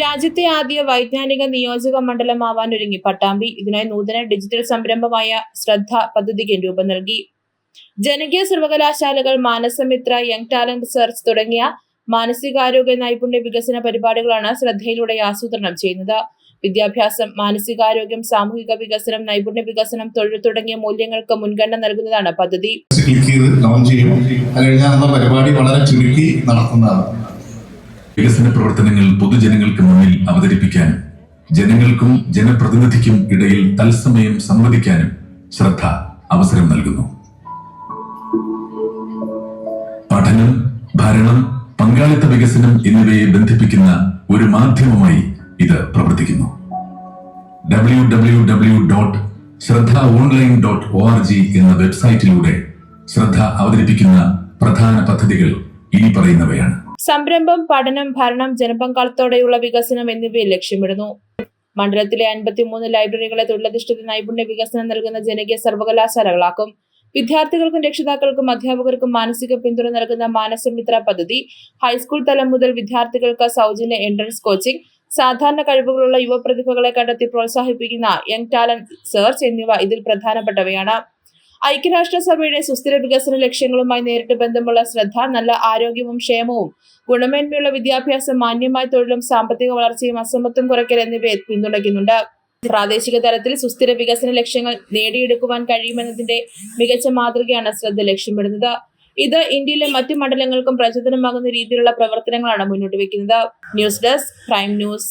രാജ്യത്തെ ആദ്യ വൈജ്ഞാനിക നിയോജക മണ്ഡലമാവാൻ ഒരുങ്ങി. പട്ടാമ്പി ഇതിനായി നൂതന ഡിജിറ്റൽ സംരംഭമായ ശ്രദ്ധ പദ്ധതിക്ക് രൂപം നൽകി. ജനകീയ സർവകലാശാലകൾ മാനസമിത്ര യങ് ടാലന്റ് സെർച്ച് തുടങ്ങിയ മാനസികാരോഗ്യ നൈപുണ്യ വികസന പരിപാടികളാണ് ശ്രദ്ധയിലൂടെ ആസൂത്രണം ചെയ്യുന്നത്. വിദ്യാഭ്യാസം മാനസികാരോഗ്യം സാമൂഹിക വികസനം നൈപുണ്യ വികസനം തൊഴിൽ തുടങ്ങിയ മൂല്യങ്ങൾക്ക് മുൻഗണന നൽകുന്നതാണ് പദ്ധതി. ക്ലിക്ക് ചെയ്യും. അത് കഴിഞ്ഞാൽ പരിപാടി വളരെ ചുരുക്കി നടത്തുന്നതാണ് വികസന പ്രവർത്തനങ്ങൾ പൊതുജനങ്ങൾക്ക് മുന്നിൽ അവതരിപ്പിക്കാനും ജനങ്ങൾക്കും ജനപ്രതിനിധിക്കും ഇടയിൽ തത്സമയം സംവദിക്കാനും ശ്രദ്ധ അവസരം നൽകുന്നു. പഠനം ഭരണം പങ്കാളിത്ത വികസനം എന്നിവയെ ബന്ധിപ്പിക്കുന്ന ഒരു മാധ്യമമായി ഇത് പ്രവർത്തിക്കുന്നു. W W W dot Shraddha online dot O R G എന്ന വെബ്സൈറ്റിലൂടെ ശ്രദ്ധ അവതരിപ്പിക്കുന്ന പ്രധാന പദ്ധതികൾ ഇനി പറയുന്നവയാണ് സംരംഭം പഠനം ഭരണം ജനപങ്കാളത്തോടെയുള്ള വികസനം എന്നിവയെ ലക്ഷ്യമിടുന്നു. മണ്ഡലത്തിലെ അൻപത്തിമൂന്ന് ലൈബ്രറികളെ തൊഴിലധിഷ്ഠിത നൈപുണ്യ വികസനം നൽകുന്ന ജനകീയ സർവകലാശാലകളാക്കും വിദ്യാർത്ഥികൾക്കും രക്ഷിതാക്കൾക്കും അധ്യാപകർക്കും മാനസിക പിന്തുണ നൽകുന്ന മാനസമിത്ര പദ്ധതി ഹൈസ്കൂൾ തലം മുതൽ വിദ്യാർത്ഥികൾക്ക് സൗജന്യ എൻട്രൻസ് കോച്ചിംഗ് സാധാരണ കഴിവുകളുള്ള യുവപ്രതിഭകളെ കണ്ടെത്തി പ്രോത്സാഹിപ്പിക്കുന്ന യങ് ടാലന്റ് സെർച്ച് എന്നിവ ഇതിൽ പ്രധാനപ്പെട്ടവയാണ്. ഐക്യരാഷ്ട്രസഭയുടെ സുസ്ഥിര വികസന ലക്ഷ്യങ്ങളുമായി നേരിട്ട് ബന്ധമുള്ള ശ്രദ്ധ നല്ല ആരോഗ്യവും ക്ഷേമവും ഗുണമേന്മയുള്ള വിദ്യാഭ്യാസം മാന്യമായ തൊഴിലും സാമ്പത്തിക വളർച്ചയും അസമത്വം കുറയ്ക്കൽ എന്നിവയെ പിന്തുണയ്ക്കുന്നുണ്ട്. പ്രാദേശിക തലത്തിൽ സുസ്ഥിര വികസന ലക്ഷ്യങ്ങൾ നേടിയെടുക്കുവാൻ കഴിയുമെന്നതിന്റെ മികച്ച മാതൃകയാണ് ശ്രദ്ധ ലക്ഷ്യമിടുന്നത്. ഇത് ഇന്ത്യയിലെ മറ്റു മണ്ഡലങ്ങൾക്കും പ്രചോദനമാകുന്ന രീതിയിലുള്ള പ്രവർത്തനങ്ങളാണ് മുന്നോട്ട് വെക്കുന്നത് ന്യൂസ് ഡെസ്ക് പ്രൈം ന്യൂസ്.